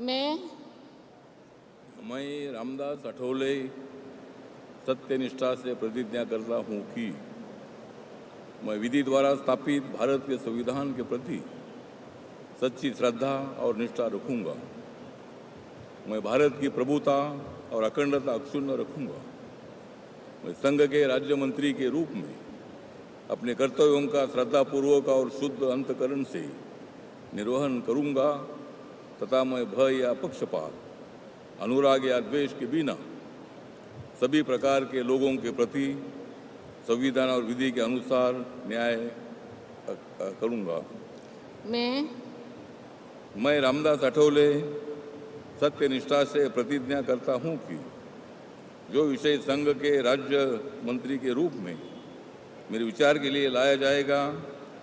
मैं मैं रामदास अठौले सत्यनिष्ठा से प्रतिज्ञा करता हूँ कि मैं विधि द्वारा स्थापित भारत के संविधान के प्रति सच्ची श्रद्धा और निष्ठा रखूँगा। मैं भारत की प्रभुता और अखंडता अक्षुण्ण रखूँगा। मैं संघ के राज्य मंत्री के रूप में अपने कर्तव्यों का श्रद्धापूर्वक और शुद्ध अंतकरण से निर्वहन करूँगा। तथा मैं भय या पक्षपात अनुराग या द्वेष के बिना सभी प्रकार के लोगों के प्रति संविधान और विधि के अनुसार न्याय करूँगा। मैं मैं रामदास अठौले सत्यनिष्ठा से प्रतिज्ञा करता हूँ कि जो विषय संघ के राज्य मंत्री के रूप में मेरे विचार के लिए लाया जाएगा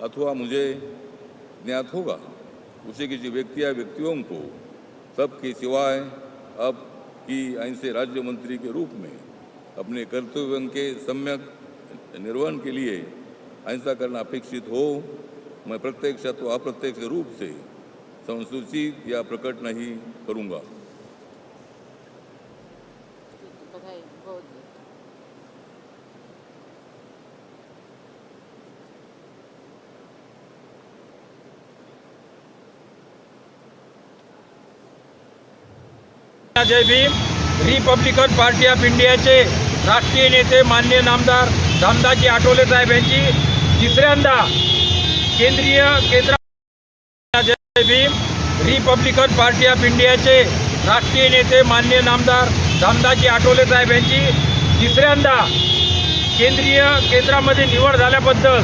अथवा मुझे ज्ञात होगा उसे किसी व्यक्ति या व्यक्तियों को सबके सिवाय अब की ऐसे राज्य मंत्री के रूप में अपने कर्तव्य के सम्यक निर्वहन के लिए ऐसा करना अपेक्षित हो, मैं प्रत्यक्ष अथवा अप्रत्यक्ष रूप से संसूचित या प्रकट नहीं करूँगा। जय भीम. रिपब्लिकन पार्टी ऑफ इंडियाचे राष्ट्रीय नेते मान्य नामदार धामदाजी आठवले साहेब यांची. तिसऱ्यांदा केंद्रीय केंद्र जय भीम. रिपब्लिकन पार्टी ऑफ इंडियाचे राष्ट्रीय नेते मान्य नामदार धामदाजी आठवले साहेब यांची. तिसऱ्यांदा केंद्रीय केंद्रामध्ये निवड झाल्याबद्दल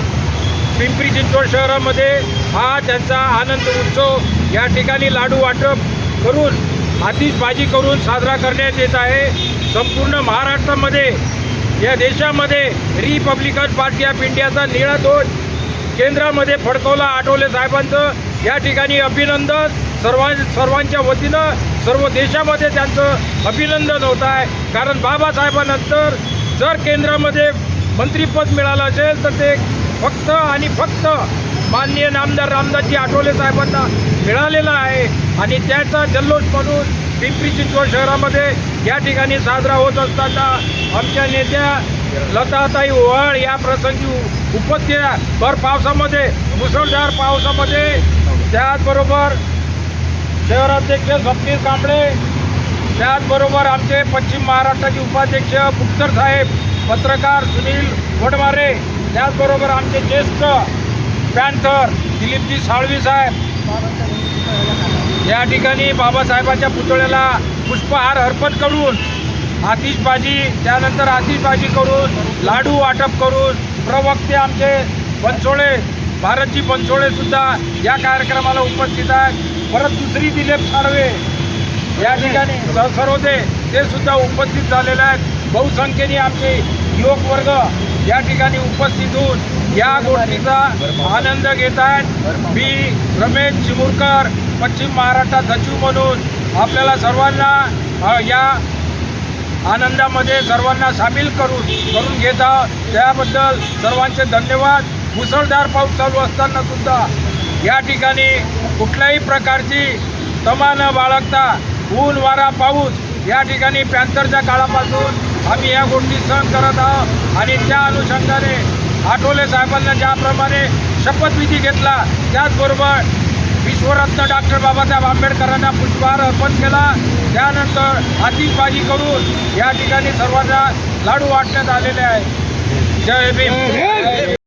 पिंपरी चिंचवड शहरामध्ये हा त्यांचा आनंद उत्सव या ठिकाणी लाडू वाटप करून आतिषबाजी करून साजरा करण्यात येत आहे. संपूर्ण महाराष्ट्रामध्ये या देशामध्ये रिपब्लिकन पार्टी ऑफ इंडियाचा निळा ध्वज केंद्रामध्ये फडकवला आठवले साहेबांचं. या ठिकाणी अभिनंदन. सर्वां सर्वांच्या वतीनं सर्व देशामध्ये त्यांचं अभिनंदन होत आहे. कारण बाबासाहेबांनंतर जर केंद्रामध्ये मंत्रीपद मिळालं असेल तर ते फक्त आणि फक्त माननीय नामदार रामदासजी आठवले साहेबांना मिळालेला आहे. आणि त्याचा जल्लोष म्हणून पिंपरी चिंचवड शहरामध्ये या ठिकाणी साजरा होत असताना आमच्या नेत्या लताताई ओवाळ या प्रसंगी उपस्थित भर पावसामध्ये मुसळधार पावसामध्ये त्याचबरोबर शहराध्यक्ष स्वप्नील कांबळे त्याचबरोबर आमचे पश्चिम महाराष्ट्राचे उपाध्यक्ष मुक्तर साहेब पत्रकार सुनील वडमारे त्याचबरोबर आमचे ज्येष्ठ पॅन्थर दिलीपजी साळवी साहेब. या ठिकाणी बाबासाहेबांच्या पुतळ्याला पुष्पहार अर्पण करून आतिषबाजी त्यानंतर आतिषबाजी करून लाडू वाटप करून प्रवक्ते आमचे बनसोळे भारतजी बनसोळेसुद्धा या कार्यक्रमाला उपस्थित आहेत. परत दुसरी दिलीप साळवे. या ठिकाणी स- सर्वते ते सुद्धा उपस्थित झालेले आहेत. बहुसंख्येने आमचे युवक वर्ग या ठिकाणी उपस्थित होऊन या गोष्टीचा आनंद घेत आहेत. मी रमेश चिमुरकर पश्चिम महाराष्ट्रात सचिव म्हणून आपल्याला सर्वांना या आनंदामध्ये सर्वांना सामील करून करून घेत आहोत. त्याबद्दल सर्वांचे धन्यवाद. मुसळधार पाऊस चालू असताना सुद्धा या ठिकाणी कुठल्याही प्रकारची तमा न बाळगता ऊन वारा पाऊस या ठिकाणी पॅन्थरच्या काळापासून आम्ही या गोष्टी सहन करत आहोत आणि त्या अनुषंगाने आठवले साहेबांना ज्याप्रमाणे शपथविधी घेतला त्याचबरोबर विश्वरत्न डॉक्टर बाबासाहेब आंबेडकरांना पुष्पहार अर्पण केला. त्यानंतर आतिषबाजी करून या ठिकाणी सर्वांना लाडू वाटण्यात आलेले आहे. जय भीम.